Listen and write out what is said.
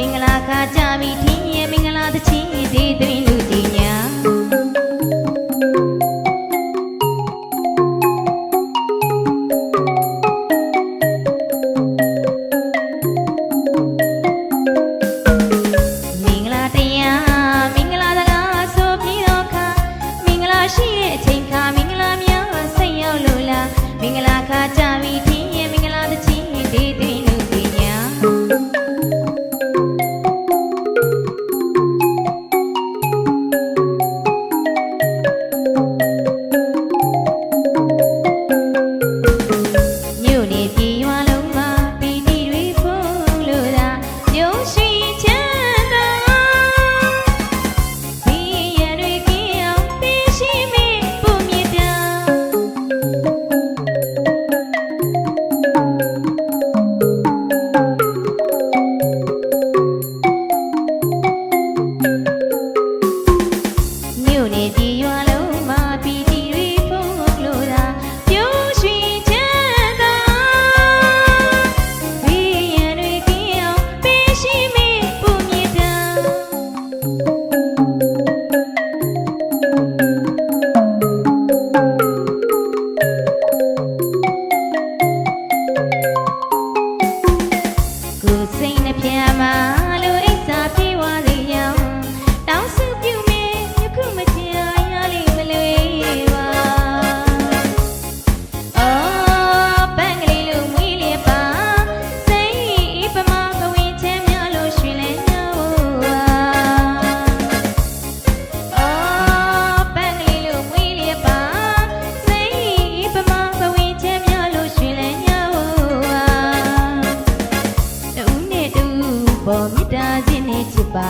မင်္ဂလာခါကြပြီထင်းရဲ့မင်္ဂလာတချင်းဒီတွင်လူကြီးညာမင်္ဂလာတရားမင်္ဂလာတကားဆိုပြီးတော့ခါမင်္ဂလာရှိတဲ့အချိန်ခါမင်္ဂလာများဆက်ရောက်လို့လားမင်္ဂလာခါကြ ကိုစိတ်နှပြမှာလို့ မေတ္တာရှင်နဲ့ချစ်ပါ